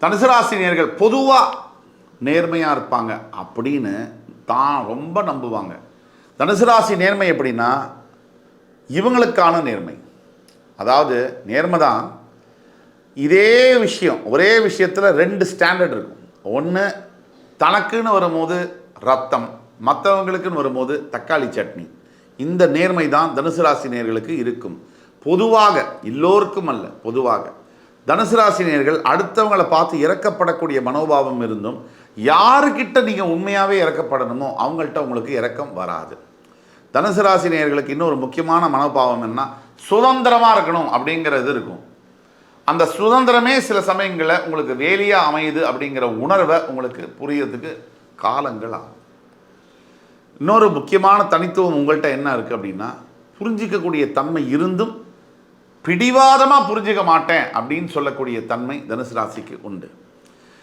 தனுசு ராசினியர்கள் பொதுவாக நேர்மையாக இருப்பாங்க. அப்படின்னு தான் ரொம்ப நம்புவாங்க. தனுசு ராசி நேர்மை எப்படின்னா இவங்களுக்கான நேர்மை. அதாவது நேர்மை தான். இதே விஷயம் ஒரே விஷயத்தில் ரெண்டு ஸ்டாண்டர்ட் இருக்கும். ஒன்று தனக்குன்னு வரும்போது ரத்தம் மற்றவங்களுக்குன்னு வரும்போது தக்காளி சட்னி. இந்த நேர்மை தான் தனுசு ராசி நேர்களுக்கு இருக்கும். பொதுவாக எல்லோருக்கும் அல்ல பொதுவாக. தனுசு ராசி அடுத்தவங்களை பார்த்து இறக்கப்படக்கூடிய மனோபாவம் இருந்தும் யாருக்கிட்ட நீங்கள் உண்மையாகவே இறக்கப்படணுமோ அவங்கள்ட்ட உங்களுக்கு இறக்கம் வராது. தனுசு இன்னொரு முக்கியமான மனோபாவம் என்ன சுதந்திரமாக இருக்கணும் அப்படிங்கிறது இருக்கும். அந்த சுதந்திரமே சில சமயங்களில் உங்களுக்கு வேலியாக அமையுது அப்படிங்கிற உணர்வை உங்களுக்கு புரியறதுக்கு காலங்கள் ஆகும். இன்னொரு முக்கியமான தனித்துவம் உங்கள்கிட்ட என்ன இருக்குது அப்படின்னா புரிஞ்சிக்கக்கூடிய தன்மை இருந்தும் பிடிவாதமாக புரிஞ்சிக்க மாட்டேன் அப்படின்னு சொல்லக்கூடிய தன்மை தனுசு ராசிக்கு உண்டு.